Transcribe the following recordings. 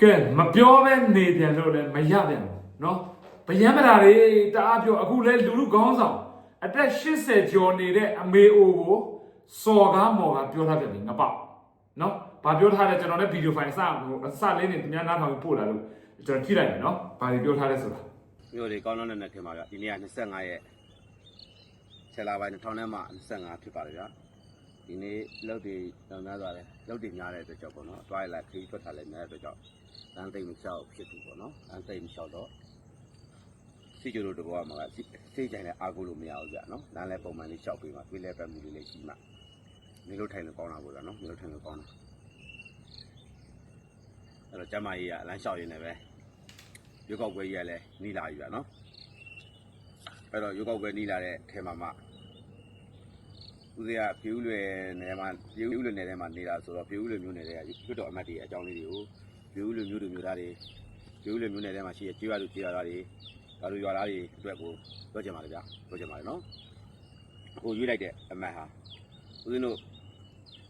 ကဲမပြောပဲနေပြန်လို့လည်းမရပြန်ဘူးเนาะဗျံမတာတွေတအားပြောအခုလဲလူလူခေါင်းဆောင်အသက်80ကျော်နေတဲ့အမေအိုကိုစော်ကားမော်ကားပြောထားပြန်ပြီငပောက်เนาะဘာပြောထားလဲကျွန်တော်လည်းဗီဒီယိုဖိုင်အစဟိုအစလေးနဲ့သူများနားထောင်ပြီးပို့လာလို့ကျွန်တော်ကြည့်လိုက်မယ်เนาะဘာတွေပြောထားလဲဆိုတာ မြို့တွေကောင်းတော့နဲ့ထင်ပါဗျဒီနေ့က25ရက်ဆယ်လပိုင်း2000နဲ့မှ25ဖြစ်ပါတယ်ဗျဒီနေ့လောက်တွေတောင်းသားသွားတယ်လောက်တွေများတဲ့အတွက်ကြောင့်ပေါ့နော်တွားရလိုက်ခီးထွက်ထားလိုက်များတဲ့အတွက်ကြောင့် တန်းသိမ့်မလျှောက်ဖြစ်ဘူးပေါ့နော်တန်းသိမ့်မလျှောက်တော့စီကျိုးတို့တဘောမှာကစိတ်ကြိုင်နဲ့အာကိုလို့မရဘူးဗျနော်လမ်းလဲပုံမှန်လေးလျှောက်ပြီးမှပြေးလဲပတ်မှုလေးလေးရှိမှနေလို့ထိုင်လို့ကောင်းတာပေါ့ဗျနော်နေလို့ထိုင်လို့ကောင်းတာအဲ့တော့ကျမကြီးကလမ်းလျှောက်ရင်းနဲ့ပဲရွေးကောက်ပွဲကြီးကလည်းနီးလာပြီဗျနော်အဲ့တော့ရုပ်ောက်ပဲနီးလာတဲ့ထဲမှာမှဦးဇေယျဖြူးလွယ်နယ်မှာဖြူးလွယ်နယ်ထဲမှာနေတာဆိုတော့ဖြူးလွယ်မျိုးနယ်တွေကရွတ်တော်အမတ်တွေအကြောင်းလေးတွေကို ဖြူးလွယ်မျိုးတွေမျိုးသားတွေဖြူးလွယ်မျိုးနယ်ထဲမှာရှိတဲ့ကြေးရွာလူကြေးရွာသားတွေဒါလူရွာသားတွေအတွက်ကိုပြောချင်ပါတယ်ဗျပြောချင်ပါတယ်နော်အခုရွေးလိုက်တဲ့အမတ်ဟာဦးဇင်းတို့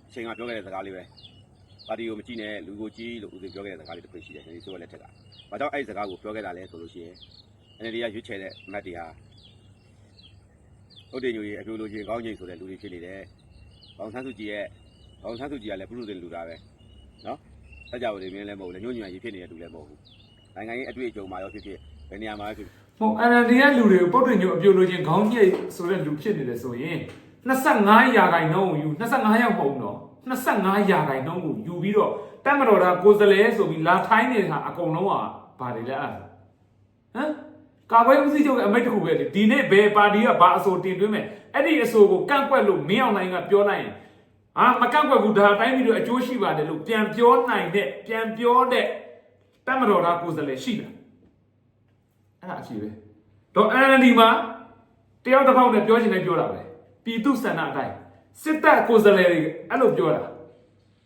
အချိန်ကပြောခဲ့တဲ့စကားလေးပဲပါတီကိုမကြည့်နဲ့လူကိုကြည့်လို့ဦးဇင်းပြောခဲ့တဲ့စကားလေးတစ်ခုရှိတယ်ဒီဆိုရလက်ထက်ကဘာကြောင့်အဲ့ဒီစကားကိုပြောခဲ့တာလဲဆိုလို့ရှိရင် NLD ကရွေးချယ်တဲ့အမတ်တွေဟာဟုတ်တယ်ညိုကြီးအပြိုလိုချင်းကောင်းချင်းဆိုတဲ့လူတွေဖြစ်နေတယ်။ဘောင်ဆန်းစုကြည်ရဲ့ဘောင်ဆန်းစုကြည်ကလည်းပြုလို့တဲ့လူသားပဲ။ နော်။ဆက်ကြဝဠာမြင်းလည်းမဟုတ်ဘူး။ညွန့်ညွန့်ကြီးဖြစ်နေတဲ့လူလည်းမဟုတ်ဘူး။နိုင်ငံရေးအတွေ့အကြုံမှာရောဖြစ်ဖြစ်ဘယ်နေရာမှာဖြစ်ဖြစ်ဟို NLD ရဲ့လူတွေကိုပုတ်တင်ညိုအပြိုလိုချင်းခေါင်းညိတ်ဆိုတဲ့လူဖြစ်နေတယ်ဆိုရင်25ရာခိုင်နှုန်းကိုယူ25ရောက်ပုံတော့25ရာခိုင်နှုန်းကိုယူပြီးတော့တက်မတော်တာကိုယ်စလဲဆိုပြီးလာထိုင်းနေတာအကုန်လုံးကဘာတွေလဲအဲ့ဒါဟမ်ကာကွယ်ဦးစီးချုပ်ရဲ့အမိန့်တစ်ခုပဲလေဒီနေ့ဘယ်ပါတီကဘာအဆိုတင်သွင်းမယ်အဲ့ဒီအဆိုကိုကန့်ကွက်လို့မင်းအောင်နိုင်ကပြောလိုက်ရင် ဟာမကန့်ကွက်ဘူးဒါအတိုင်းပြီးတော့အကျိုးရှိပါတယ်လို့ပြန်ပြောနိုင်တဲ့ပြန်ပြောတဲ့တက်မတော်တာကိုယ်စလဲရှိတယ်အဲ့ဒါအဖြေပဲတော့ NLD မှာတယောက်တစ်ခေါက်နဲ့ပြောချင်တယ်ပြောတာပဲပြည်သူစန္ဒအတိုင်းစစ်တပ်ကိုယ်စားလှယ်တွေအဲ့လိုပြောတာဟမ်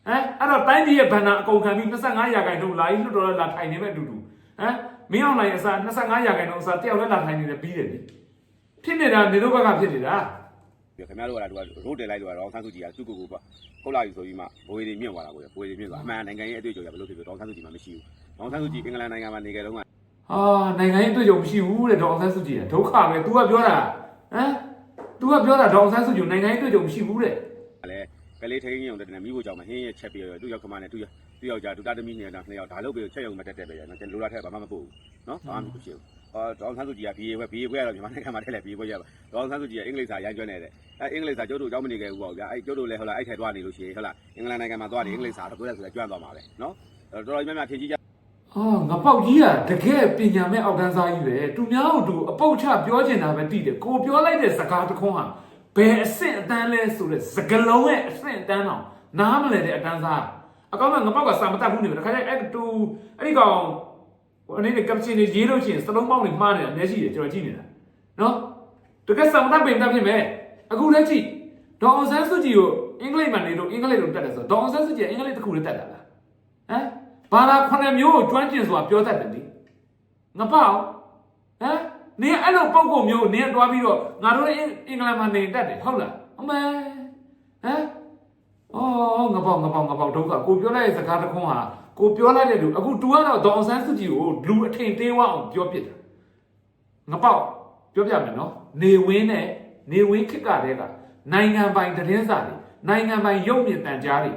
အဲ့တော့တိုင်းပြည်ရဲ့ဗန္နာအကုန်ခံပြီး25ရာခိုင်နှုန်းလာပြီးလွတ်တော်လာထိုင်နေမဲ့အတူတူဟမ်မင်းအောင်နိုင်အစား25ရာခိုင်နှုန်းအစားတယောက်လည်းလာထိုင်နေတယ်ပြီးတယ်လေဖြစ်နေတာနေတို့ဘက်ကဖြစ်နေတာ ပြီးခင်ဗျားတို့ကလည်းသူကရိုးတယ်လိုက်လို့ကတော့ဆန်းစုကြည်ကသူ့ကိုယ်ကိုပေါ့ဟုတ်လာပြီဆိုပြီးမှဘိုးရီမြင့်သွားတာကိုဘိုးရီမြင့်သွားအမှန်နိုင်ငံရေးအတွေ့အကြုံရဘယ်လိုဖြစ်ဖြစ်တော့ဆန်းစုကြည်မှမရှိဘူး။တော့ဆန်းစုကြည်အင်္ဂလန်နိုင်ငံမှာနေကြတော့ကဟာနိုင်ငံရေးအတွေ့အကြုံမရှိဘူးတဲ့ဒေါအောင်ဆန်းစုကြည်ကဒုက္ခပဲ तू ကပြောတာဟမ် तू ကပြောတာဒေါအောင်ဆန်းစုကြည်နိုင်ငံရေးအတွေ့အကြုံမရှိဘူးတဲ့လည်းကလေးထိန်းရုံတက်တယ်မိဖို့ကြောင့်မဟင်းရဲ့ချက်ပြီးတော့သူ့ရောက်ခမနဲ့သူ့သူ့ယောက်ျားသူတာသမီးနေတာနှစ်ယောက်ဒါလုပ်ပြီးချက်ရုံမတက်တက်ပဲရနော်လိုလာထက်ဘာမှမပို့ဘူးနော်ဘာမှမဖြစ်ဘူး အော်ဒေါအောင်ဆန်းစုကြည်က BA ဘွဲ BA ဘွဲကတော့မြန်မာနိုင်ငံမှာထက်လဲ BA ဘွဲရပါဒေါအောင်ဆန်းစုကြည်ကအင်္ဂလိပ်စာရိုင်းကျွမ်းနေတဲ့အဲအင်္ဂလိပ်စာကျုပ်တို့အကြောင်းမနေခဲ့ဘူးပေါ့ဗျာအဲကျုပ်တို့လည်းဟုတ်လားအဲ့ထဲသွားနေလို့ရှိရင်ဟုတ်လားအင်္ဂလန်နိုင်ငံမှာသွားနေအင်္ဂလိပ်စာတော့ကိုယ်လည်းဆိုလည်းကျွမ်းသွားမှာပဲနော်တော်တော်များများထင်ကြီးကြအာငါပေါက်ကြီးကတကယ်ပညာမဲ့အောက်တန်းစားကြီးပဲသူများတို့သူအပုတ်ချပြောချင်တာပဲတိတယ်ကိုပြောလိုက်တဲ့စကားတစ်ခွန်းဟာဘယ်အဆင့်အတန်းလဲဆိုတဲ့စကလုံးရဲ့အဆင့်အတန်းတော့နားမလဲတဲ့အတန်းစားအကောင်ကငါပေါက်ကစာမတတ်ဘူးနေပဲတခါကျအဲ့တူအဲ့ဒီကောင်ဟို အနေနဲ့ကပ်ရှင်တွေရေးလို့ရှိရင်စလုံးပေါင်းတွေမှားနေတာအများကြီးတယ်ကျွန်တော်ကြည့်နေတာနော်တကယ်စာမတတ်ပင်တတ်ဖြစ်မယ်အခုလည်းကြည့်ဒေါအောင်ဆန်းစုကြည်ကိုအင်္ဂလိပ်မှာနေလို့အင်္ဂလိပ်လိုတက်တယ်ဆိုတော့ဒေါအောင်ဆန်းစုကြည်ကအင်္ဂလိပ်တစ်ခုလေးတက်တာလားဟမ်ဘာသာခုနှစ်မျိုးကိုကျွမ်းကျင်စွာပြောတတ်တယ်လေငါပေါ့ဟမ်နင်အဲ့လိုပုံကုမျိုးနင်တွားပြီးတော့ငါတို့အင်အင်္ဂလန်မှာနေတတ်တယ်ဟုတ်လားအမေဟမ်အော်ငါပေါ့ငါပေါ့ငါပေါ့ဒုက္ခကိုပြောလိုက်တဲ့စကားတစ်ခွန်းဟာ ကိုပြောလိုက်တဲ့လူအခု तू ကတော့ဒေါအောင်ဆန်းစုကြည်ကိုလူအထင်သေးဝအောင်ပြောပြစ်တာငါပေါ့ပြောပြမယ်နော်နေဝင်းနဲ့နေဝင်းခစ်ကတဲ့ကနိုင်ငံပိုင်သတင်းစာတွေနိုင်ငံပိုင်ရုပ်မြင်တန်ကြားတွေ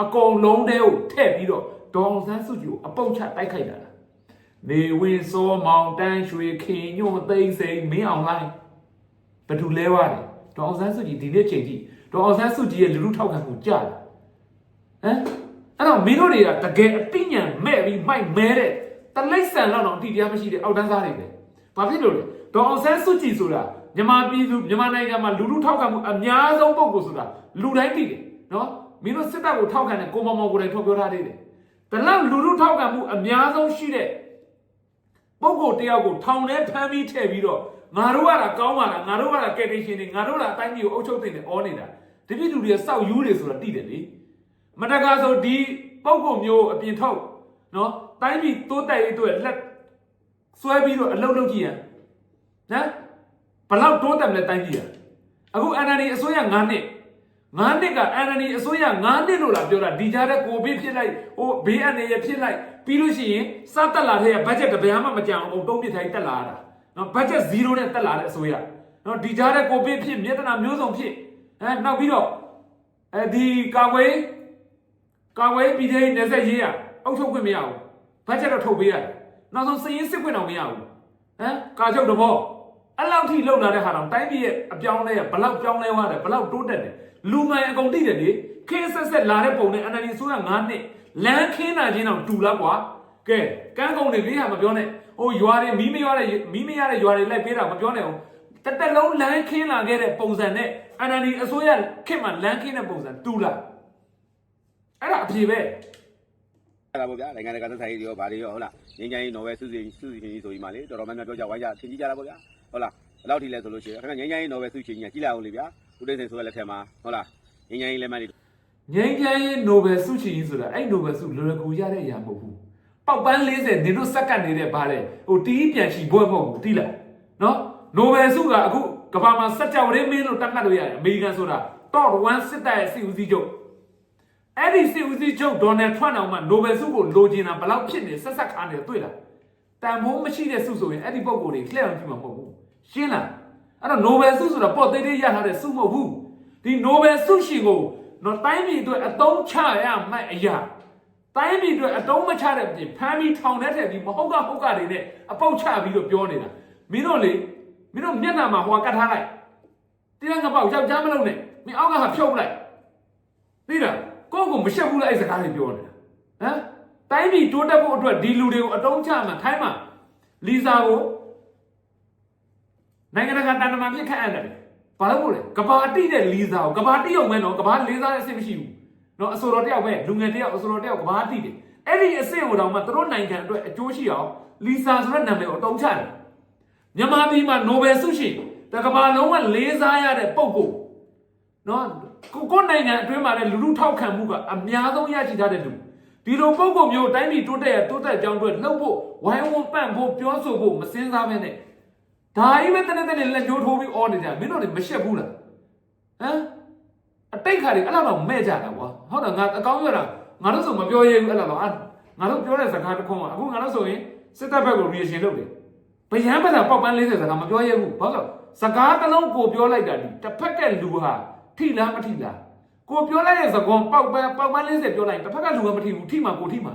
အကုန်လုံးတည်းကိုထည့်ပြီးတော့ဒေါအောင်ဆန်းစုကြည်ကိုအပုတ်ချတိုက်ခိုက်တာလားနေဝင်စောမောင်တန်းရွှေခင်ညွန့်သိမ့်စိန်မင်းအောင်လိုင်းဘသူလဲဝါတယ်ဒေါအောင်ဆန်းစုကြည်ဒီနေ့ချိန်ကြီးဒေါအောင်ဆန်းစုကြည်ရဲ့လူလူထောက်ခံမှုကြားတယ်ဟမ် အဲ့တော့မင်းတို့တွေကတကယ်အသိဉာဏ်မဲ့ပြီးမိုက်မဲတဲ့တလိမ့်ဆန်လောက်တော့အတိတရားမရှိတဲ့အောက်တန်းသားတွေပဲဘာဖြစ်လို့လဲဒေါအောင်ဆန်းစုကြည်ဆိုတာမြန်မာပြည်သူမြန်မာနိုင်ငံမှာလူလူထောက်ခံမှုအများဆုံးပုံကိုဆိုတာလူတိုင်းသိတယ်နော်မင်းတို့စစ်တပ်ကိုထောက်ခံတဲ့ကိုမောင်မောင်ကိုယ်တိုင်ထုတ်ပြောထားသေးတယ်ဒါလောက်လူလူထောက်ခံမှုအများဆုံးရှိတဲ့ပုဂ္ဂိုလ်တယောက်ကိုထောင်ထဲဖမ်းပြီးထည့်ပြီးတော့ငါတို့ကတာကောင်းပါလားငါတို့ကတာကယ်တင်ရှင်တွေငါတို့ကအတိုင်းကြီးကိုအုပ်ချုပ်တင်တယ်ဩနေတာတပိလူတွေကစောက်ယူတွေဆိုတာတိတယ်လေ မတကားဆိုဒီပုဂ္ဂိုလ်မျိုးအပြင်ထုတ်နော်တိုင်းပြည်တိုးတက်ရေးအတွက်လက်ဆွဲပြီးတော့အလုပ်လုပ်ကြည့်ရနော်ဘလောက်တိုးတက်မလဲတိုင်းပြည်ကအခု NLD အစိုးရ9နှစ်ငါးနှစ်ကအန်ရနီအစိုးရငါးနှစ်လို့လားပြောတာဒီကြားတဲ့ကိုဗစ်ဖြစ်လိုက်ဟိုဘေးအန္တရာယ်ဖြစ်လိုက်ပြီးလို့ရှိရင်စတက်လာတဲ့ဘတ်ဂျက်တစ်ပြားမှမကြံအောင်တုံးပြထိုင်တက်လာတာနော်ဘတ်ဂျက်0နဲ့တက်လာတဲ့အစိုးရနော်ဒီကြားတဲ့ကိုဗစ်ဖြစ်မြေတနာမျိုးစုံဖြစ်အဲနောက်ပြီးတော့အဲဒီကာဝေး ကာဝေးပြည်ထောင်နေဆက်ရေးရအောက်ချုပ်ခွင့်မရဘူးဘတ်ဂျက်တော့ထုတ်ပေးရတယ်နောက်ဆုံးစည်ရင်းစစ်ခွင့်တော့မရဘူးဟမ်ကာချုပ်တဘောအဲ့လောက်ထိလုံလာတဲ့ဟာတော့တိုင်းပြည်ရဲ့အပြောင်းလဲရဘလောက်ပြောင်းလဲသွားတယ်ဘလောက်တိုးတက်တယ်လူငယ်အကုန်သိတယ်လေခင်းဆက်ဆက်လာတဲ့ပုံနဲ့ NLD ဆိုရ9နှစ်လမ်းခင်းတာချင်းတော့တူလားကွာကဲကန်းကုန်တွေလေးဟာမပြောနဲ့ဟိုရွာတွေမီးမရွာတဲ့မီးမရတဲ့ရွာတွေလိုက်ပေးတာမပြောနဲ့အောင်တက်တက်လုံးလမ်းခင်းလာခဲ့တဲ့ပုံစံနဲ့ NLD အစိုးရခေတ်မှာလမ်းခင်းတဲ့ပုံစံတူလား အဲ့ဒါအဖြေပဲအဲ့ဒါပေါ့ဗျာနိုင်ငံတကာသက်ဆိုင်ရေးတွေရောဗာတွေရောဟုတ်လားငင်းချိုင်းနော်ဝဲစုစီစုစီချင်းကြီးဆိုပြီးမှလေတော်တော်များများပြောကြဝိုင်းကြထင်ကြီးကြတာပေါ့ဗျာဟုတ်လားဘယ်လောက်ထိလဲဆိုလို့ရှိရင်ခင်ဗျငင်းချိုင်းနော်ဝဲစုချင်းကြီးကြီးလာအောင်လေဗျာဦးတိတ်စိန်ဆိုတဲ့လက်ထက်မှာဟုတ်လားငင်းချိုင်းလက်မှတ်တွေငိမ့်ချမ်းရေးနိုဘယ်ဆုချီကြီးဆိုတာအဲ့နိုဘယ်ဆုလွယ်လွယ်ကူရတဲ့အရာမဟုတ်ဘူးပောက်ပန်း40နင်တို့စက္ကန့်နေတဲ့ဗာတဲ့ဟိုတီးပြန်ချီဘွဲ့မဟုတ်ဘူးတိလားနော်နိုဘယ်ဆုကအခုကမ္ဘာမှာစက်ကြောင်ရင်းမင်းလို့တတ်မှတ်လို့ရတယ်အမေရိကန်ဆိုတာ top 1စစ်တပ်ရဲ့စီဦးစီးချုပ် အဲ့ဒီစီဦးစီးချုပ်ဒေါ်နယ်ထရန့်အောင်မှနိုဘယ်ဆုကိုလိုချင်တာဘယ်လောက်ဖြစ်နေဆက်ဆက်ခါနေတွေ့လားတန်ဖိုးမရှိတဲ့ဆုဆိုရင်အဲ့ဒီပုံကိုယ်တွေလှည့်အောင်ကြည့်မှာမဟုတ်ဘူးရှင်းလားအဲ့တော့နိုဘယ်ဆုဆိုတာပေါ့သေးသေးရထားတဲ့ဆုမဟုတ်ဘူးဒီနိုဘယ်ဆုရှင်ကိုတော့တိုင်းပြည်အတွက်အသုံးချရမှအရာတိုင်းပြည်အတွက်အတုံးမချတဲ့ပြင်ဖမ်းပြီးထောင်ထဲထည့်ပြီးမဟုတ်ကဟုတ်ကတွေနဲ့အပုတ်ချပြီးတော့ပြောနေတာမင်းတို့လေမင်းတို့မျက်နှာမှာဟိုကကတ်ထားလိုက်တရားငပောက်ယောက်ျားမလုံးနဲ့မင်းအောက်ကဟာဖြုတ်လိုက်သိလား ကိုယ့်ကိုမရှက်ဘူးလားအဲ့စကားတွေပြောနေတာဟမ်တိုင်းပြည်တိုးတက်ဖို့အတွက်ဒီလူတွေကိုအတုံးချမှထိုင်းမှာလီဇာကိုနိုင်ငံတကာတန်တမာပြစ်ခတ်အပ်တယ်ဘာလို့မို့လဲကဘာတိတဲ့လီဇာကိုကဘာတိအောင်မဲနော်ကဘာလေးစားတဲ့အဆင့်မရှိဘူးနော်အစိုးရတယောက်ပဲလူငယ်တယောက်အစိုးရတယောက်ကဘာတိတယ်အဲ့ဒီအဆင့်ကိုတော့မှသူတို့နိုင်ငံအတွက်အကျိုးရှိအောင်လီဇာဆိုတဲ့နာမည်ကိုအတုံးချတယ်မြန်မာပြည်မှာနိုဘယ်ဆုရှင်တကဘာလုံးကလေးစားရတဲ့ပုံကိုနော် ကိုကိုနိုင်ငံအတွင်းမှာလည်းလူလူထောက်ခံမှုကအများဆုံးရရှိထားတဲ့လူဒီလိုပုံကိုမျိုးတိုင်းပြည်တိုးတက်ရတိုးတက်ကြောင်းအတွက်လှုပ်ဖို့ဝိုင်းဝန်းပန့်ဖို့ပြောဆိုဖို့မစင်စားဘဲနဲ့ဒါကြီးပဲတနေ့တနေ့လက်ညှိုးထိုးပြီးအော်နေကြမင်းတို့တွေမရှက်ဘူးလားဟမ်အတိတ်ခါတွေအဲ့လောက်တော့မဲ့ကြတာကွာဟုတ်တယ်ငါအကောင်းရတာငါတို့ဆိုမပြောရဘူးအဲ့လောက်တော့အာငါတို့ပြောတဲ့စကားတစ်ခုကအခုငါတို့ဆိုရင်စစ်တပ်ဘက်ကို reaction လုပ်တယ်ဗယံပဒါပေါက်ပန်း40စကားမပြောရဘူးဘာလို့စကားတစ်လုံးကိုပြောလိုက်တာဒီတစ်ဖက်ကလူဟာ ထိလားမထိလားကိုပြောလိုက်တဲ့စကားပေါက်ပန်းပေါက်ပန်း40ပြောလိုက်တစ်ဖက်ကလူကမထိဘူးထိမှကိုထိမှ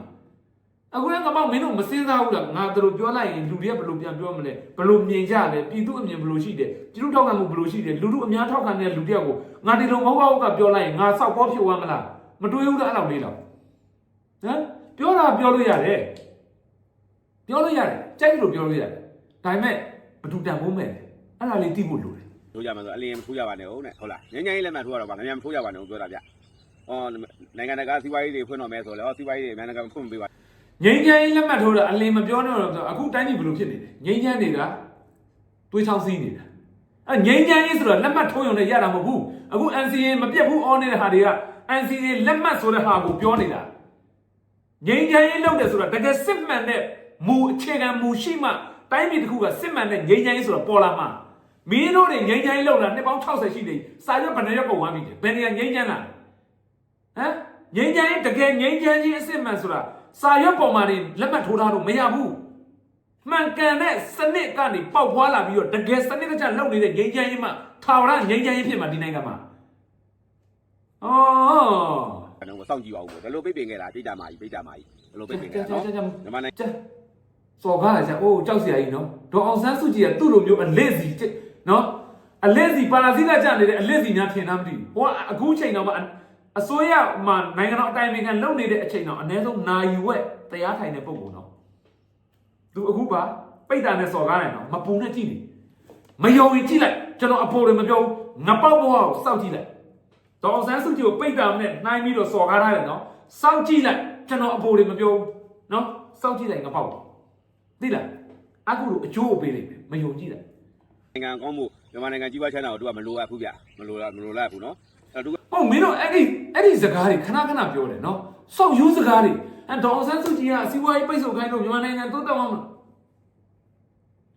အခုလည်းငါမောင်မင်းတို့မစင်းစားဘူးလားငါတို့ပြောလိုက်ရင်လူတွေကဘယ်လိုပြန်ပြောမလဲဘယ်လိုမြင်ကြလဲပြည်သူအမြင်ဘယ်လိုရှိတယ်ပြည်သူထောက်ခံမှုဘယ်လိုရှိတယ်လူလူအများထောက်ခံတဲ့လူတယောက်ကိုငါဒီလိုမဟုတ်ဘူးကပြောလိုက်ရင်ငါစောက်ပေါ်ဖြစ်သွားမလားမတွေးဘူးလားအဲ့လောက်လေးတော့ဟမ်ပြောတာပြောလို့ရတယ်ပြောလို့ရတယ်ကြိုက်လို့ပြောလို့ရတယ်ဒါပေမဲ့ဘယ်သူတန်ဖိုးမဲ့လဲအဲ့ဒါလေးသိဖို့လိုတယ် ထိုးကြမှာဆိုအလင်းမထိုးကြပါနဲ့ဟုတ်နဲ့ဟုတ်လားငင်းချိုင်းလက်မှတ်ထိုးရတော့ဗာမြန်မထိုးကြပါနဲ့ပြောတာဗျအော်နိုင်ငံတကာစီးပွားရေးတွေဖွင့်တော့မယ်ဆိုလေဟောစီးပွားရေးတွေနိုင်ငံတကာဖွင့်ပေးပါငိမ့်ချမ်းရေးလက်မှတ်ထိုးတာအလင်းမပြောတော့တော့အခုတိုင်းပြည်ဘယ်လိုဖြစ်နေလဲငိမ့်ချမ်းတွေကတွေးချောင်းစည်းနေတာအဲငိမ့်ချမ်းရေးဆိုတော့လက်မှတ်ထိုးရုံနဲ့ရတာမဟုတ်ဘူးအခု NCA မပြတ်ဘူးအော်နေတဲ့ဟာတွေက NCA လက်မှတ်ဆိုတဲ့ဟာကိုပြောနေတာငိမ့်ချမ်းရေးလုပ်တယ်ဆိုတာတကယ်စစ်မှန်တဲ့မူအခြေခံမူရှိမှတိုင်းပြည်တစ်ခုကစစ်မှန်တဲ့ငိမ့်ချမ်းရေးဆိုတာပေါ်လာမှာ မင်းတို့တွေငိမ့်ချမ်းရေးလုပ်တာနှစ်ပေါင်း60ရှိနေစာရွက်ဘယ်နှရက်ပုံသွားပြီဘယ်နေရာငိမ့်ချမ်းလားဟမ်ငိမ့်ချမ်းရေးတကယ်ငိမ့်ချမ်းကြီးအစ်စ်မှန်ဆိုတာစာရွက်ပေါ်မှာနေလက်မှတ်ထိုးထားလို့မရဘူးမှန်ကန်တဲ့စနစ်ကနေပေါက်ဖွာလာပြီးတော့တကယ်စနစ်တကျလုပ်နေတဲ့ငိမ့်ချမ်းရေးမှထာဝရငိမ့်ချမ်းရေးဖြစ်မှာဒီနိုင်ငံမှာအော်အဲ့တော့စောင့်ကြည့်ပါဦးဘယ်လိုပိတ်ပင်ခဲ့တာပိတ်တာမာကြီးပိတ်တာမာကြီးဘယ်လိုပိတ်ပင်ခဲ့ကြာတာကြာနော်ကြာကြာမြန်မာနိုင်ငံကြာစော်ကားလာကြာအိုးကြောက်စရာကြီးနော်ဒေါအောင်ဆန်းစုကြည်ကသူ့လိုမျိုးအလက်စီ နော်အလက်စီပါလာစီကကြနေတဲ့အလက်စီများထင်တာမသိဘူးဟိုကအခုချိန်တော့မှအစိုးရမှာနိုင်ငံတော်အတိုင်ပင်ခံလုပ်နေတဲ့အချိန်တော့အနည်းဆုံးနာယူဝက်တရားထိုင်တဲ့ပုံပုံတော့သူအခုပါပိတ်တာနဲ့စော်ကားတယ်နော်မပူနဲ့ကြည့်နေမယုံရင်ကြည့်လိုက်ကျွန်တော်အပေါ်တွေမပြောဘူးငပေါက်ဘဝကိုစောက်ကြည့်လိုက်ဒေါအောင်ဆန်းစုကြည်ကိုပိတ်တာနဲ့နှိုင်းပြီးတော့စော်ကားထားတယ်နော်စောက်ကြည့်လိုက်ကျွန်တော်အပေါ်တွေမပြောဘူးနော်စောက်ကြည့်လိုက်ငပေါက်သိလားအခုတို့အကျိုးကိုပေးလိုက်မယ်မယုံကြည့်လိုက် နိုင်ငံကောင်းမှုမြန်မာနိုင်ငံကြီးပွားချမ်းသာကိုတို့ကမလိုအပ်ဘူးဗျမလိုလားမလိုလားဘူးနော်အဲ့တော့ဟုတ်မင်းတို့အဲ့ဒီအဲ့ဒီစကားတွေခဏခဏပြောတယ်နော်စောက်ယူစကားတွေအဲဒေါအောင်ဆန်းစုကြည်ကအစီအပွားရေးပိတ်ဆို့ခိုင်းလို့မြန်မာနိုင်ငံတိုးတက်အောင်မလား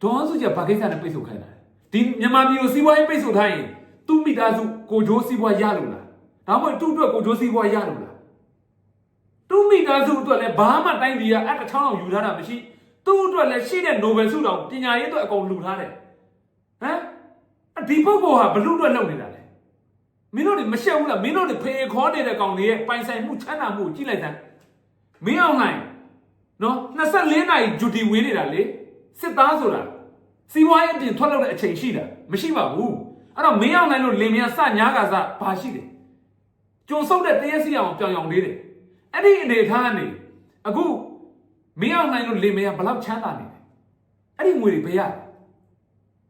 ဒေါအောင်ဆန်းစုကြည်ကဘာကိစ္စနဲ့ပိတ်ဆို့ခိုင်းတာလဲဒီမြန်မာပြည်ကိုစီးပွားရေးပိတ်ဆို့ထားရင်သူ့မိသားစုကိုဂျိုးစီးပွားရလို့လားဟဒါမှမဟုတ်သူ့အတွက်ကိုဂျိုးစီးပွားရလို့လားသူ့မိသားစုအတွက်လည်းဘာမှတိုင်းပြည်ကအတစ်ချောင်းအောင်ယူထားတာမရှိသူ့အတွက်လည်းရှိတဲ့ Nobel ဆုတောင်ပညာရေးအတွက်အကုန်လူထားတယ် ဟမ်အဒီပုဂ္ဂိုလ်ဟာဘလူအတွက်လုပ်နေတာလေမင်းတို့တွေမရှက်ဘူးလားမင်းတို့တွေဖေခေါ်နေတဲ့ကောင်တွေရဲ့ပိုင်ဆိုင်မှုချမ်းသာမှုကိုကြည့်လိုက်စမ်းမင်းအောင်နိုင်နော်24နာရီဂျူတီဝင်နေတာလေစစ်သားဆိုတာစီးပွားရေးအပြင်ထွက်လို့တဲ့အချိန်ရှိတာမရှိပါဘူးအဲ့တော့မင်းအောင်နိုင်လို့လင်မယားစညာကစားဘာရှိတယ်ကြုံဆုပ်တဲ့တရက်စီအောင်ပြောင်ပြောင်လေးတယ်အဲ့ဒီအနေထားကနေအခုမင်းအောင်နိုင်လို့လေမယားဘလောက်ချမ်းသာနေလဲအဲ့ဒီငွေတွေဘယ်ရလဲ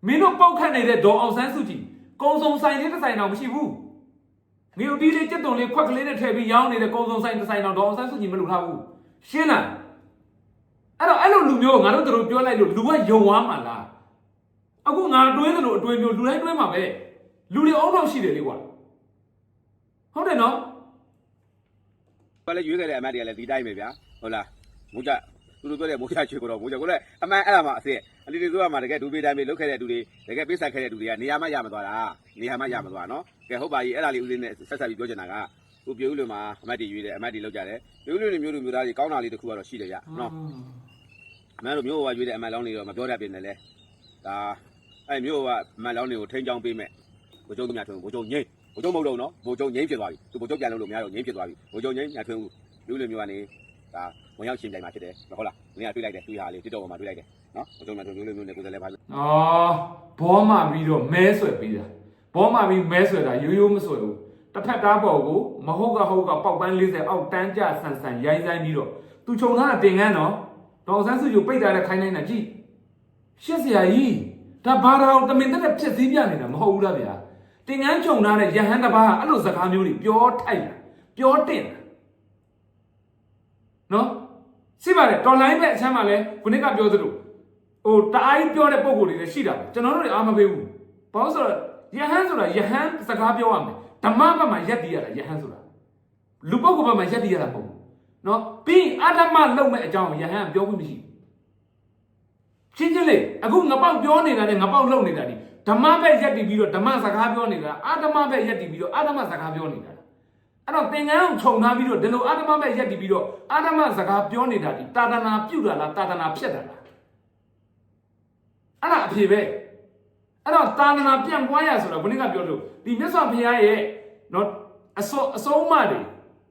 မင်းတို့ပေါက်ခတ်နေတဲ့ဒေါ်အောင်ဆန်းစုကြည်ကုံစုံဆိုင်လေးတစ်ဆိုင်တော့မရှိဘူးငွေဥတီးလေးကြက်တုံလေးခွက်ကလေးနဲ့ထည့်ပြီးရောင်းနေတဲ့ကုံစုံဆိုင်တစ်ဆိုင်တော့ဒေါ်အောင်ဆန်းစုကြည်မလုပ်ထားဘူးရှင်းလားအဲ့တော့အဲ့လိုလူမျိုးကိုငါတို့တို့ပြောလိုက်လို့လူကယုံသွားမှာလားအခုငါတွေးသလိုအတွေးမျိုးလူတိုင်းတွေးမှာပဲလူတွေအုံတော့ရှိတယ်လေကွာဟုတ်တယ်နော်ဘာလဲရွေးခဲ့တဲ့အမတ်တွေကလည်းဒီတိုင်းပဲဗျာဟုတ်လားမိုးကြသူတို့ပြောတဲ့မိုးကြချွေကတော့မိုးကြကိုလည်းအမှန်အဲ့ဒါမှအစ်စ် အလီတွေပြောရမှာတကယ်ဒူပေးတိုင်းပဲလုတ်ခဲ့တဲ့သူတွေတကယ်ပေးဆက်ခဲ့တဲ့သူတွေကနေရာမှရမသွားတာနေရာမှရမသွားနော်ကဲဟုတ်ပါပြီအဲ့ဒါလေးဦးလေးနဲ့ဆက်ဆက်ပြီးပြောချင်တာကကိုပြိုးလူမှာအမတ်တွေရွေးတယ်အမတ်တွေလောက်ကြတယ်ပြိုးလူတွေမျိုးလူမျိုးသားတွေကောင်းတာလေးတစ်ခုကတော့ရှိတယ်ဗျနော်အမတ်တို့မျိုးဘဝရွေးတဲ့အမတ်လောင်းတွေတော့မပြောတတ်ပြင်တယ်လေဒါအဲ့မျိုးဘဝအမတ်လောင်းတွေကိုထိန်းချောင်းပေးမဲ့ဘိုးချုပ်မြတ်ထွန်းဘိုးချုပ်ငိမ့်ဘိုးချုပ်မဟုတ်တော့နော်ဘိုးချုပ်ငိမ့်ဖြစ်သွားပြီသူဘိုးချုပ်ပြန်လို့လို့မရတော့ငိမ့်ဖြစ်သွားပြီဘိုးချုပ်ငိမ့်မြတ်ထွန်းလူလူမျိုးကနေဒါဝင်ရောက်ရှင်ပြိုင်မှာဖြစ်တယ်မဟုတ်လားနင်ကတွေးလိုက်တယ်တွေးဟာလေးတစ်တော့ပေါ်မှာတွေးလိုက်တယ် နော်ဘိုးချုပ်မြတ်ထွန်းလူလူမျိုးနဲ့ကိုယ်စားလှယ်ပါ။အော်ဘောမှပြီးတော့မဲဆွဲပြီးတာ။ဘောမှပြီးမဲဆွဲတာရိုးရိုးမဆွဲဘူး။တစ်ဖက်သားပေါ်ကိုမဟုတ်ကဟုတ်ကပေါက်ပန်း40အောက်တန်းကြဆန်ဆန်ရိုင်းဆိုင်ပြီးတော့သူခြုံထားတာတင်ငန်းတော့ဒေါအောင်ဆန်းစုကြည်ပိတ်တာနဲ့ခိုင်းနေတာကြည့်။ရှစ်စရာကြီးဒါဘာသာကိုတမင်တက်တက်ဖြစ်စည်းပြနေတာမဟုတ်ဘူးလားဗျာ။တင်ငန်းခြုံထားတဲ့ယဟန်တစ်ပါးကအဲ့လိုစကားမျိုးတွေပြောထိုက်တာပြောတင်တာနော်ရှိပါတယ်တော်လိုင်းပဲအချမ်းမှာလဲခုနကပြောသလို ဟိုတအားကြီးပြောတဲ့ပုံကိုယ်တွေလည်းရှိတာပဲကျွန်တော်တို့တွေအားမပေးဘူးဘာလို့ဆိုတော့ယဟန်ဆိုတာယဟန်စကားပြောရမယ်ဓမ္မဘက်မှာယက်တည်ရတာယဟန်ဆိုတာလူပုဂ္ဂိုလ်ဘက်မှာယက်တည်ရတာပုံနော်ပြီးရင်အဓမ္မလုပ်မဲ့အကြောင်းယဟန်ကပြောခွင့်မရှိဘူးရှင်းချင်းလေအခုငပေါက်ပြောနေတာနဲ့ငပေါက်လုပ်နေတာဒီဓမ္မဘက်ယက်တည်ပြီးတော့ဓမ္မစကားပြောနေတာအဓမ္မဘက်ယက်တည်ပြီးတော့အဓမ္မစကားပြောနေတာအဲ့တော့သင်္ကန်းကိုခြုံထားပြီးတော့ဒီလိုအဓမ္မဘက်ယက်တည်ပြီးတော့အဓမ္မစကားပြောနေတာဒီတာသနာပြုတာလားတာသနာဖြတ်တာလား အဲ့ဒါအဖြေပဲအဲ့တော့သာသနာပြန်ပွားရဆိုတော့ဘုန်းကြီးကပြောလို့ဒီမြတ်စွာဘုရားရဲ့နော်အစောအဆုံးအမတွေ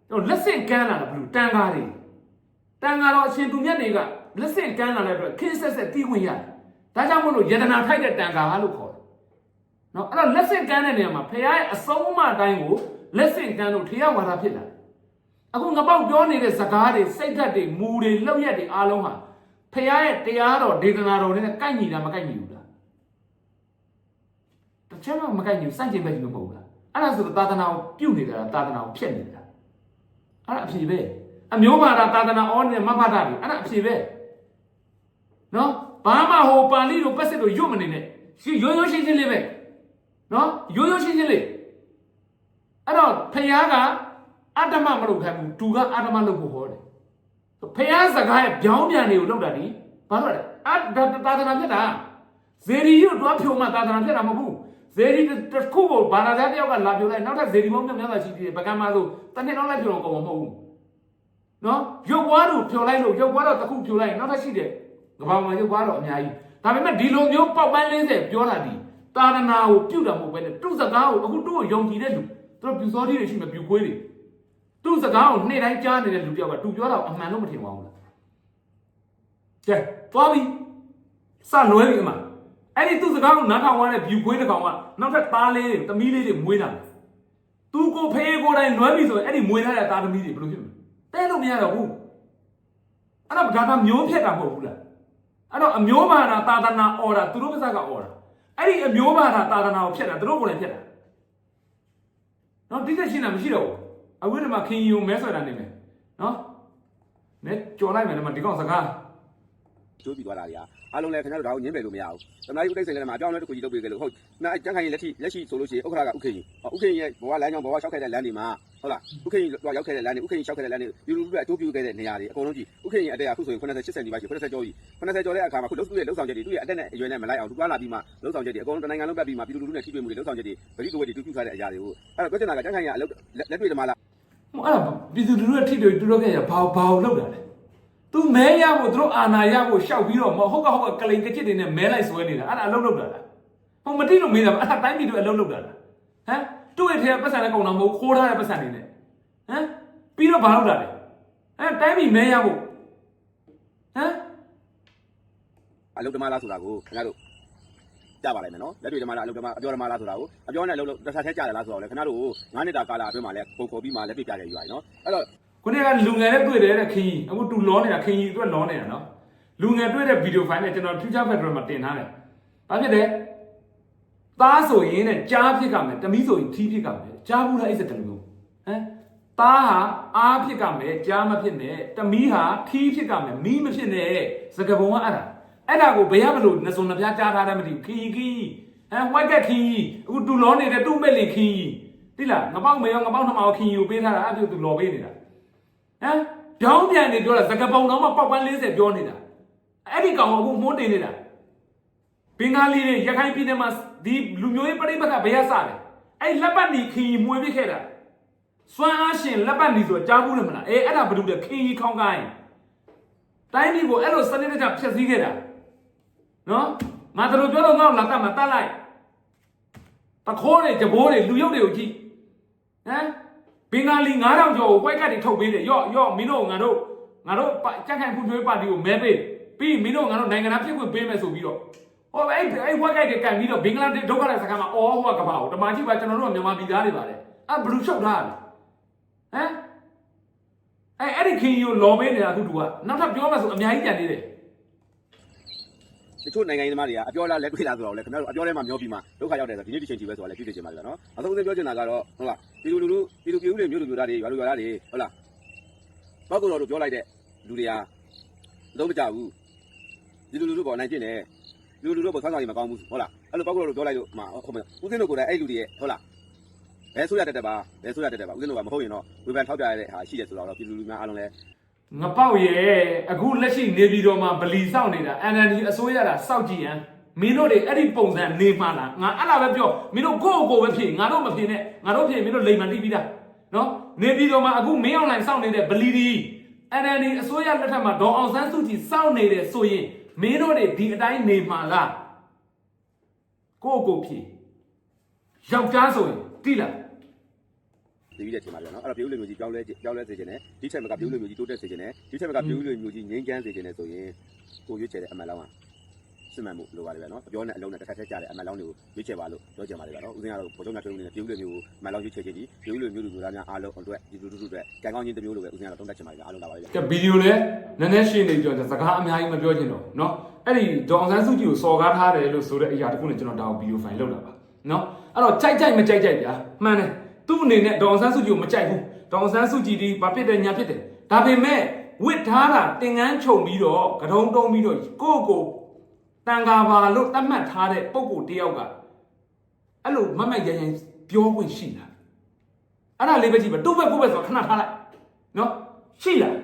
တော့လက်ဆင့်ကမ်းလာတာဘလို့တန်ခါတွေတန်ခါတော့အရှင်သူမြတ်တွေကလက်ဆင့်ကမ်းလာတဲ့အတွက်ခင်းဆက်ဆက်တီးဝင်ရတယ်ဒါကြောင့်မို့လို့ယတနာထိုက်တဲ့တန်ခါလို့ခေါ်တယ်နော်အဲ့တော့လက်ဆင့်ကမ်းတဲ့နေရာမှာဘုရားရဲ့အဆုံးအမအတိုင်းကိုလက်ဆင့်ကမ်းလို့ထေရဝါဒဖြစ်လာတယ်အခုငပေါက်ပြောနေတဲ့စကားတွေစိတ်ဓာတ်တွေမူတွေလောက်ရက်တွေအားလုံးဟာ ဖခင်ရဲ့တရားတော်ဒေသနာတော်နဲ့ကိုက်ညီတာမကိုက်ညီဘူးလားတစ်ချက်မှမကိုက်ညီဘူးစန့်ကျင်ပဲညီလို့မဟုတ်ဘူးလားအဲ့ဒါဆိုတော့သာသနာကိုပြုတ်နေတာလားသာသနာကိုဖျက်နေတာအဲ့ဒါအဖြေပဲအမျိုးဘာသာသာသနာအောနေမမတာတွေအဲ့ဒါအဖြေပဲနော်ဘာမှဟိုပါဠိတို့ပတ်စစ်တို့ရွတ်မနေနဲ့ရိုးရိုးရှင်းရှင်းလေးပဲနော်ရိုးရိုးရှင်းရှင်းလေးအဲ့တော့ဖခင်ကအတ္တမမလုပ်ခိုင်းဘူးသူကအတ္တမလုပ်ဖို့ဟောတယ် ဖះစကားရဲ့ပြောင်းပြန်တွေကိုလောက်တာဒီဘာလို့လဲအဒါသာသနာဖြစ်တာဇေဒီရွတ်တွားဖြုံမှသာသနာဖြစ်တာမဟုတ်ဘူးဇေဒီတစ်ခုကိုဘာသာသားတယောက်ကလာပြောလိုက်နောက်ထပ်ဇေဒီဘုံမြောက်များစွာရှိသေးတယ်ပကံမဆိုတနေ့တော့လိုက်ဖြုံတော့ကောင်းမှာမဟုတ်ဘူးနော်ရုပ်ဘွားတို့ဖြုံလိုက်လို့ရုပ်ဘွားတော့တစ်ခုဖြုံလိုက်နောက်ထပ်ရှိတယ်ကဘာမှာရုပ်ဘွားတော့အများကြီးဒါပေမဲ့ဒီလိုမျိုးပေါက်ပန်း40ပြောတာဒီသာသနာကိုပြုတ်တာမဟုတ်ပဲနဲ့သူ့စကားကိုအခုသူ့ကိုယုံကြည်တဲ့လူသူတို့ပြူစောတိတွေရှိမှပြူခွေးတွေ သူ့စကားကိုနေ့တိုင်းကြားနေတဲ့လူတယောက်ကသူပြောတာကိုအမှန်လို့မထင်ပါဘူးလားကဲသွားပြီစလွဲပြီအမအဲ့ဒီသူ့စကားကိုနားထောင်ရတဲ့ view ခွေးတစ်ကောင်ကနောက်ထပ်သားလေးတွေသမီးလေးတွေမွေးတာသူကိုဖေးကိုယ်တိုင်လွဲပြီဆိုရင်အဲ့ဒီမွေးထားတဲ့သားသမီးတွေဘယ်လိုဖြစ်မလဲတဲလို့မရတော့ဘူးအဲ့တော့ဒါကမျိုးဖြတ်တာမဟုတ်ဘူးလားအဲ့တော့အမျိုးဘာသာသာသနာအော်တာသူတို့ပါးစပ်ကအော်တာအဲ့ဒီအမျိုးဘာသာသာသနာကိုဖြတ်တာသူတို့ကိုယ်တိုင်ဖြတ်တာနော်ဒီသက်ရှင်းတာမရှိတော့ဘူး အဝိဓမ္မခင်ယူမဲဆွဲတာနေမယ်နော်နဲကြော်လိုက်မယ်ဒီမှာဒီကောင်စကားကျိုးပြီးသွားတာကြီးအားလုံးလည်းခင်ဗျားတို့ဒါကိုညင်းပယ်လို့မရဘူးတမန်ကြီးဦးသိစိန်လည်းမှာအပြောင်းလဲတစ်ခုကြီးလုပ်ပေးခဲ့လို့ဟုတ်နာကျန်းခိုင်ရင်လက်ရှိလက်ရှိဆိုလို့ရှိရင်ဥက္ခရာကဥက္ခေကြီးဥက္ခေရဲ့ဘဝလမ်းကြောင်းဘဝရှောက်ခဲ့တဲ့လမ်းတွေမှာဟုတ်လားဥက္ကဋ္ဌရောက်ခဲ့တဲ့လမ်းတွေဥက္ကဋ္ဌရောက်ခဲ့တဲ့လမ်းတွေလူလူတွေအကျိုးပြုခဲ့တဲ့နေရာတွေအကုန်လုံးကြည့်ဥက္ကဋ္ဌအတက်အခုဆိုရင်80 80နီးပါးရှိ80ကျော်ကြီး80ကျော်တဲ့အခါမှာခုလုံးသူ့ရဲ့လုံဆောင်ချက်တွေသူ့ရဲ့အတက်နဲ့အရွယ်နဲ့မလိုက်အောင်သူကလာပြီးမှလုံဆောင်ချက်တွေအကုန်လုံးတနိုင်ငံလုံးပတ်ပြီးမှပြည်သူလူထုနဲ့ထိတွေ့မှုတွေလုံဆောင်ချက်တွေဗတိကဝတ်တွေတူပြုထားတဲ့အရာတွေကိုအဲ့တော့ပြောချင်တာကကြံ့ခိုင်ရအလုပ်လက်တွေ့သမားလား ဟိုအဲ့ဒါပြည်သူလူထုရဲ့ထိတွေ့တူတော့ခဲ့ရဘာဘာကိုလောက်တာလဲသူမဲရဖို့သူတို့အာဏာရဖို့ရှောက်ပြီးတော့မဟုတ်ကဟုတ်ကကလိန်ကချစ်တွေနဲ့မဲလိုက်ဆွဲနေတာအဲ့ဒါအလုပ်လုပ်တာလားဟိုမတိလို့မေးတာအဲ့ဒါတိုင်းပြည်သူအလုပ်လုပ်တာလားဟမ်သူ့ရဲ့ထဲပတ်စံနဲ့ကုန်တာမဟုတ်ခိုးထားတဲ့ပတ်စံတွေနဲ့ဟမ်ပြီးတော့ဘာလုပ်တာလဲဟမ်တိုင်းပြည်မဲရဖို့ဟမ်အလုပ်သမားလားဆိုတာကိုခင်ဗျားတို့ ကြပါလိုက်မယ်နော်လက်တွေ့သမားလားအလုပ်သမားအပြောသမားလားဆိုတာကိုအပြောနဲ့အလုပ်လုပ်တစ်ဆက်ထဲကြားတယ်လားဆိုတော့လေခင်ဗျားတို့9နှစ်တာကာလအတွင်းမှာလည်းပုံခေါ်ပြီးမှလက်တွေ့ပြခဲ့ယူရည်နော်အဲ့တော့ခုနကလူငယ်နဲ့တွေ့တယ်တဲ့ခင်းကြီးအခုတူလောနေတာခင်းကြီးအတွက်လောနေတာနော်လူငယ်တွေ့တဲ့ဗီဒီယိုဖိုင်နဲ့ကျွန်တော် Future Federal မှာတင်ထားတယ်။ဘာဖြစ်လဲ။သားဆိုရင်တဲ့ကြားဖြစ်ကမယ်တမီးဆိုရင်ထီးဖြစ်ကမယ်ကြားဘူးလားအဲ့စတဲ့လူဟမ်သားဟာအားဖြစ်ကမယ်ကြားမဖြစ်နဲ့တမီးဟာထီးဖြစ်ကမယ်မီးမဖြစ်နဲ့စကပုံကအဲ့ဒါ အဲ့ဒါကိုဘယ်ရမလို့နှစုံနှပြကြားထားတယ်မသိဘူးခင်းကြီးဟမ်ဝိုက်ကက်ခင်းကြီးအခုတူလောနေတဲ့တူမဲ့လင်ခင်းကြီးတိလားငပောက်မေရောငပောက်နှမောက်ခင်းကြီးကိုပေးထားတာအဲ့ဒါသူလော်ပေးနေတာဟမ်ကြောင်းပြန်နေပြောတာစကပုံတော့မှပေါက်ပန်း40ပြောနေတာအဲ့ဒီကောင်ကအခုမှုန်းတင်နေတာဘင်္ဂါလီတွေရခိုင်ပြည်နယ်မှာဒီလူမျိုးရေးပြိပခတ်ဘယ်ရစလဲအဲ့လက်ပတ်နီခီမွေပြစ်ခဲ့တာစွမ်းအားရှင်လက်ပတ်နီဆိုကြားဘူးတယ်မလားအေးအဲ့ဒါဘာလို့လဲခီခေါင်းကိုင်းတိုင်းပြည်ကိုအဲ့လိုစနစ်တကျဖျက်ဆီးခဲ့တာ နော်ငါတို့ပြောတော့ငါ့ကိုလာတတ်မှာတတ်လိုက်တခိုးတွေကြဘိုးတွေလူရုပ်တွေကိုကြည့်ဟမ်ဘင်္ဂါလီ9000ကျော်ကိုပွဲကတ်တွေထုတ်ပေးတယ်ရော့ရော့မင်းတို့ငါတို့ငါတို့ကြက်ခိုင်ဖွံ့ဖြိုးရေးပါတီကိုမဲပေးပြီးမင်းတို့ငါတို့နိုင်ငံသားဖြစ်ခွင့်ပေးမယ်ဆိုပြီးတော့ဟောအဲ့အဲ့ပွဲကတ်တွေကန်ပြီးတော့ဘင်္ဂလားဒေ့ရှ်ဒုက္ခတဲ့စခန်းမှာအော်ဟောကပါကိုတမန်ကြီးပါကျွန်တော်တို့ကမြန်မာပြည်သားတွေပါတယ်အဲ့ဘလူးရှုပ်ထားတယ်ဟမ်အဲ့အဲ့ဒီခင်ယူလော်ပေးနေတာအခုတူကနောက်ထပ်ပြောမှဆိုအများကြီးကြံသေးတယ် တချို့နိုင်ငံရေးသမားတွေကအပြောလားလက်တွေ့လားဆိုတော့လေခင်ဗျားတို့အပြောထဲမှာမျောပြီးမှဒုက္ခရောက်တယ်ဆိုဒီနေ့ဒီချိန်ကြီးပဲဆိုတော့လေပြည့်ပြည့်ချင်းပါပြီနော်အဆုံးအစပြောချင်တာကတော့ဟုတ်လားဒီလူလူလူဒီလူပြူတွေမျိုးလူမျိုးသားတွေရွာလူရွာသားတွေဟုတ်လားဘောက်ကတော့တို့ပြောလိုက်တဲ့လူတွေဟာလုံးမကြဘူးဒီလူလူလူပေါ်နိုင်ကျင်တယ်လူလူလူပေါ်ဆောင်းဆောင်ကြီးမကောင်းဘူးဟုတ်လားအဲ့လိုဘောက်ကတော့တို့ပြောလိုက်လို့မှဟုတ်မယ်ဦးစင်းတို့ကိုယ်တိုင်အဲ့လူတွေရဲ့ဟုတ်လားဘယ်ဆိုရတတ်တယ်ပါဘယ်ဆိုရတတ်တယ်ပါဦးစင်းတို့ကမဟုတ်ရင်တော့ဝေဖန်ထောက်ပြရတဲ့ဟာရှိတယ်ဆိုတော့ပြည်လူလူများအားလုံးလည်း ငပေါက်ရဲ့အခုလက်ရှိနေပြည်တော်မှာဗလီစောင့်နေတာ NLD အစိုးရတာစောက်ကြည့်ရန်မင်းတို့တွေအဲ့ဒီပုံစံနေမှလားငါအဲ့လားပဲပြောမင်းတို့ကိုယ့်ကိုယ်ပဲဖြေငါတို့မဖြေနဲ့ငါတို့ဖြေမင်းတို့လိမ်မှန်တိပြီးသားနော်နေပြည်တော်မှာအခုမင်းအောင်လိုင်စောင့်နေတဲ့ဗလီဒီ NLD အစိုးရလက်ထက်မှာဒေါ်အောင်ဆန်းစုကြည်စောင့်နေတယ်ဆိုရင်မင်းတို့တွေဒီအတိုင်းနေမှလားကိုယ့်ကိုယ်ဖြေယောက်ျားဆိုရင်တိလား တည်ပြီးတဲ့ချိန်မှာပြောနော်အဲ့တော့ပြုတ်လူမျိုးကြီးကြောင်းလဲကြောင်းလဲစေခြင်းနဲ့ဒီထက်မကပြုတ်လူမျိုးကြီးတိုးတက်စေခြင်းနဲ့ဒီထက်မကပြုတ်လူမျိုးကြီးငြိမ်းချမ်းစေခြင်းနဲ့ဆိုရင်ကိုရွေးချယ်တဲ့အမှန်လောက်ဟာစစ်မှန်မှုလိုပါတယ်ဗျာနော်အပြောနဲ့အလုံးနဲ့တစ်ထက်ထက်ကြတဲ့အမှန်လောက်တွေကိုရွေးချယ်ပါလို့ပြောချင်ပါတယ်ဗျာနော်ဦးစင်းကတော့ပေါ်ဆုံးများတွင်းနေတဲ့ပြုတ်လူမျိုးကိုအမှန်လောက်ရွေးချယ်ခြင်းဒီပြုတ်လူမျိုးလူလူသားများအားလုံးအတွက်ဒီလူလူအတွက်ကံကောင်းခြင်းတစ်မျိုးလိုပဲဦးစင်းကတော့တုံးတက်ချင်ပါတယ်ဗျာအားလုံးလာပါဗျာကဲဗီဒီယိုလည်းနည်းနည်းရှင်းနေပြောတဲ့စကားအများကြီးမပြောချင်တော့နော်အဲ့ဒီဒေါအောင်ဆန်းစုကြည်ကိုစော်ကားထားတယ်လို့ဆိုတဲ့အရာတခုနဲ့ကျွန်တော်ဒါကိုဗီဒီယိုဖိုင်လောက်တာပါနော်အဲ့တော့ကြိုက်ကြိုက်မကြိုက်ကြိုက်ဗျာမှန်တယ် သူ့အနေနဲ့ဒေါအောင်ဆန်းစုကြည်ကိုမကြိုက်ဘူးဒေါအောင်ဆန်းစုကြည်ဒီဘာဖြစ်တယ်ညာဖြစ်တယ်ဒါပေမဲ့ဝစ်ထားတာတင်ကန်းချုပ်ပြီးတော့ကတုံးတုံးပြီးတော့ကိုယ့်ကိုတန်ကာပါလို့တတ်မှတ်ထားတဲ့ပုံကိုတယောက်ကအဲ့လိုမမတ်ရရင်ပြောခွင့်ရှိလားအဲ့ဒါလေးပဲကြည့်ပါတုတ်ဘက်ကိုပဲဆိုခဏထားလိုက်နော်ရှိလား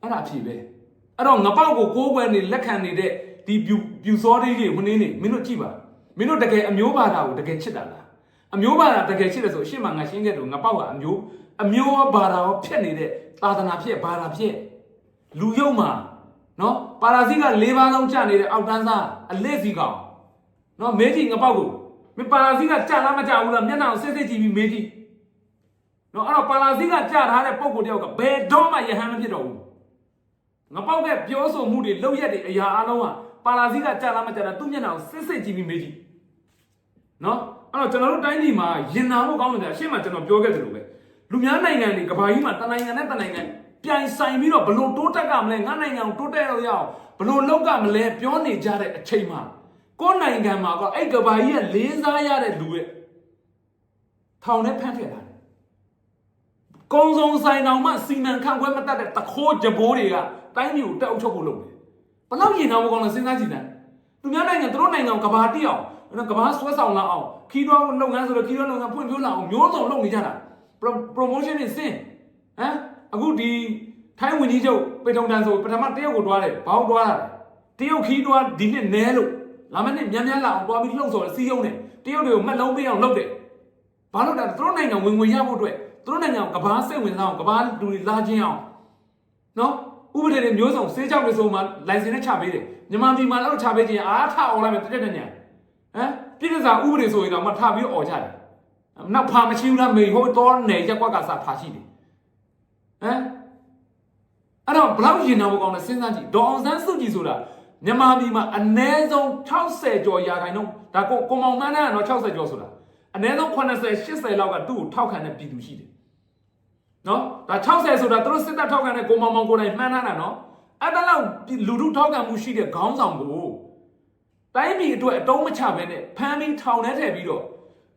အဲ့ဒါအဖြစ်ပဲအဲ့တော့ငပေါက်ကိုကိုးကွယ်နေလက်ခံနေတဲ့ဒီပြူပြူစောသေးကြီးဝင်နေနေမင်းတို့ကြည့်ပါမင်းတို့တကယ်အမျိုးပါတာကိုတကယ်ချစ်တာလား အမျိုးဘာသာတကယ်ချစ်တယ်ဆိုအရှင်းမငါရှင်းခဲ့တယ်ငပေါက်ကအမျိုးအမျိုးဘာသာရောဖြစ်နေတဲ့သာသနာဖြစ်ဘာသာဖြစ်လူယုံမှာနော်ပါရာဇိက၄ပါးလုံးကြာနေတဲ့အောက်တန်းသားအလက်စီကောင်နော်မေးကြည့်ငပေါက်ကိုမင်းပါရာဇိကကြာလားမကြာဘူးလားမျက်နှာကိုစစ်စစ်ကြည့်ပြီးမေးကြည့်နော်အဲ့တော့ပါရာဇိကကြာထားတဲ့ပုံကိုတယောက်ကဘယ်တော့မှယဟန်မဖြစ်တော့ဘူးငပောက်ကပြောဆိုမှုတွေလောက်ရက်တွေအရာအလုံးဟာပါလာစီကကြာလာမကြာလာသူ့မျက်နှာကိုစစ်စစ်ကြည့်ပြီးမေးကြည့်နော် အဲ့တော့ကျွန်တော်တို့တိုင်းပြည်မှာရင်နာဖို့ကောင်းတယ်အရှင်းမှကျွန်တော်ပြောခဲ့သလိုပဲလူများနိုင်ငံတွေကဘာကြီးမှာတနိုင်ငံနဲ့တနိုင်ငံပြိုင်ဆိုင်ပြီးတော့ဘလို့တိုးတက်ကမလဲငါနိုင်ငံကိုတိုးတက်လို့ရအောင်ဘလို့လောက်ကမလဲပြောနေကြတဲ့အချိန်မှာကိုယ်နိုင်ငံမှာကအဲ့ကဘာကြီးကလေးစားရတဲ့လူရဲ့ထောင်ထဲဖမ်းထည့်လာတယ်ကုံစုံဆိုင်တော်မှစီမံခန့်ခွဲမတတ်တဲ့တခိုးကြဘိုးတွေကတိုင်းပြည်ကိုတက်အုပ်ချုပ်ဖို့လုပ်တယ်။ဘလောက်ရင်တော်မကောင်းလဲစဉ်းစားကြည့်တယ်။သူများနိုင်ငံသူတို့နိုင်ငံကိုကဘာတိအောင်နော် ကဘာဆွဲဆောင်လာအောင်ခီးတော်လုပ်ငန်းဆိုတော့ခီးတော်လုပ်ငန်းဖွင့်ပြလာအောင်မျိုးစုံလုပ်နေကြတာ promotion တွေစင်ဟမ်အခုဒီထိုင်းဝင်ကြီးချုပ်ပေထုံတန်ဆိုပထမတရုတ်ကိုတွားတယ်ဘာလို့တွားတာလဲတရုတ်ခီးတွားဒီနှစ်နဲလို့လာမနှစ်မြန်မြန်လာအောင်တွားပြီးလှုပ်ဆော်တယ်စီးရုံးတယ်တရုတ်တွေကိုမှတ်လုံးပေးအောင်လုပ်တယ်ဘာလို့လဲသူတို့နိုင်ငံဝင်ဝင်ရဖို့အတွက်သူတို့နိုင်ငံကကဘာစိတ်ဝင်စားအောင်ကဘာလူတွေလာခြင်းအောင်နော်ဥပဒေတွေမျိုးစုံစေးကြောက်တွေဆိုမှလိုင်စင်နဲ့ချပေးတယ်မြန်မာပြည်မှာလည်းချပေးခြင်းအားထအောင်လိုက်မယ်တက်တက်ညံဟမ် ပြည်ထောင်စုဥပဒေဆိုရင်တော့မထပြီးអော်ကြတယ်နောက်ဖာမရှိဘူးလားမေဟိုတော့နေရက်ကွက်ကစားဖာရှိတယ်ဟမ်အဲ့တော့ဘလောက်ရင်နာဖို့ကောင်းလဲစဉ်းစားကြည့်ဒေါအောင်ဆန်းစုကြည်ဆိုတာမြန်မာပြည်မှာအနည်းဆုံး60ကျော်ရာခိုင်နှုန်းဒါကိုကိုမောင်မန်းနဲ့တော့60ကျော်ဆိုတာအနည်းဆုံး80 80လောက်ကသူ့ကိုထောက်ခံတဲ့ပြည်သူရှိတယ်နော်ဒါ60ဆိုတာသူတို့စစ်တပ်ထောက်ခံတဲ့ကိုမောင်မောင်ကိုယ်တိုင်မှန်းထားတာနော်အဲ့ဒါလောက်လူထုထောက်ခံမှုရှိတဲ့ခေါင်းဆောင်ကို တိုင်းပြည်အတွက်အတုံးမချဘဲနဲ့ဖမ်းပြီးထောင်ထဲထည့်ပြီးတော့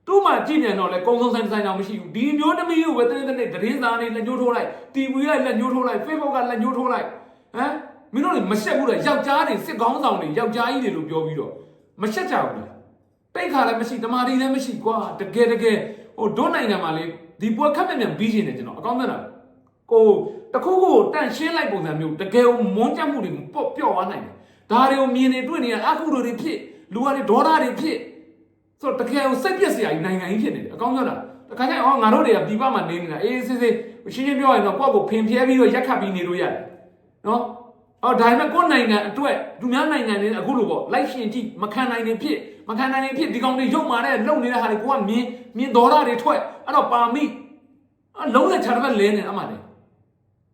သူ့မှာကြည့်မြန်တော့လေကုံစုံဆိုင်ဆိုင်တော့မရှိဘူးဒီမျိုးသမီးကိုပဲတင်းတင်းတင်းစာနေလက်ညှိုးထိုးလိုက် TV လိုက်လက်ညှိုးထိုးလိုက် Facebook ကလက်ညှိုးထိုးလိုက်ဟမ်မင်းတို့တွေမရှက်ဘူးလားယောက်ျားတွေစစ်ကောင်းဆောင်တွေယောက်ျားကြီးတွေလို့ပြောပြီးတော့မရှက်ကြဘူးလားတိတ်ခါလည်းမရှိတမာတီလည်းမရှိကွာတကယ်တကယ်ဟိုဒုနိုင်ငံမှာလေဒီပွဲခက်မြန်မြန်ပြီးရှင်တယ်ကျွန်တော်အကောင်းမဲ့လားကိုတခုခုတန့်ရှင်းလိုက်ပုံစံမျိုးတကယ်မွန်းကြမှုတွေပေါ့ပျော့သွားနိုင်တယ် ဒါတွေကိုမြင်နေတွေ့နေရအခုလိုတွေဖြစ်လူကတွေဒေါသတွေဖြစ်ဆိုတော့တကယ်ကိုစိတ်ပြက်စရာကြီးနိုင်ငံကြီးဖြစ်နေတယ်အကောင်းပြောတာတခါကျရင်အော်ငါတို့တွေကပြည်ပမှာနေနေတာအေးဆေးဆေးရှင်းရှင်းပြောရရင်တော့ကိုယ့်ကိုဖင်ဖျဲပြီးတော့ရက်ခတ်ပြီးနေလို့ရတယ်နော်အော်ဒါပေမဲ့ကိုယ့်နိုင်ငံအတွက်လူများနိုင်ငံတွေအခုလိုပေါ့လိုက်ရှင်ကြည့်မခံနိုင်နေဖြစ်မခံနိုင်နေဖြစ်ဒီကောင်တွေရုပ်မာတဲ့လုံနေတဲ့ဟာတွေကိုကမြင်မြင်ဒေါသတွေထွက်အဲ့တော့ပါမိအလုံးနဲ့ခြာတစ်ပတ်လဲနေအမှန်တည်း